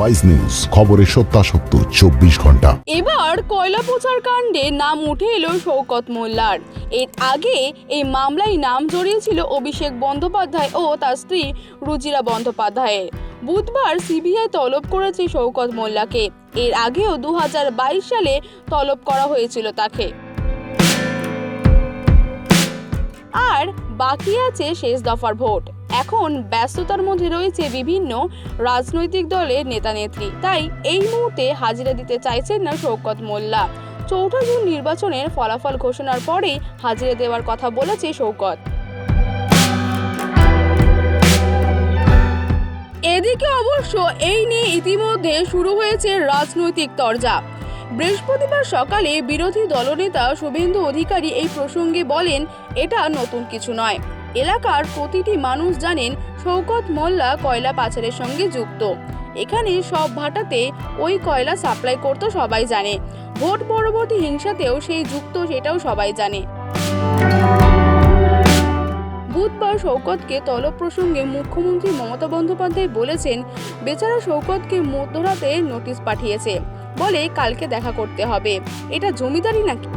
Wise news খবরের সত্যাসত্য, চব্বিশ ঘণ্টা। এবার কয়লা পোচার কাণ্ডে নাম উঠে এলো শৌকত মোল্লার। এর আগে এই মামলায় নাম জড়িয়েছিল অভিষেক বন্দ্যোপাধ্যায় ও তার স্ত্রী রুজিরা বন্দ্যোপাধ্যায়ের। বুধবার সিবিআই তলব করেছে শৌকত মোল্লাকে। এর আগেও দু হাজার বাইশ সালে তলব করা হয়েছিল তাকে। আর বাকি আছে শেষ দফার ভোট। এখন ব্যস্ততার মধ্যে রয়েছে বিভিন্ন রাজনৈতিক দলের নেতানেত্রী। তাই এই মুহূর্তে হাজিরা দিতে চাইছেন না শৌকত মোল্লা। চৌঠা জুন নির্বাচনের ফলাফল ঘোষণার পরেই হাজিরা দেওয়ার কথা বলেছে শৌকত এদিকে অবশ্য এই নিয়ে ইতিমধ্যে শুরু হয়েছে রাজনৈতিক তরজা। বৃহস্পতিবার সকালে বিরোধী দলনেতা শুভেন্দু অধিকারী এই প্রসঙ্গে বলেন, এটা নতুন কিছু নয়। এলাকার প্রতিটি মানুষ জানেন শৌকত মোল্লা কয়লা পাচারের সঙ্গে যুক্ত। এখানে সব ভাটাতে ওই কয়লা সাপ্লাই করতো সবাই জানে। ভোট পরবর্তী হিংসাতেও সেই যুক্ত সেটাও সবাই জানে। বুধবার শৌকতকে তলব প্রসঙ্গে মুখ্যমন্ত্রী মমতা বন্দ্যোপাধ্যায় বলেছেন, বেচারা শৌকতকে মধ্যরাতে নোটিশ পাঠিয়েছে। বলে কালকে দেখা করতে হবে। এটা জমিদারি নাকি?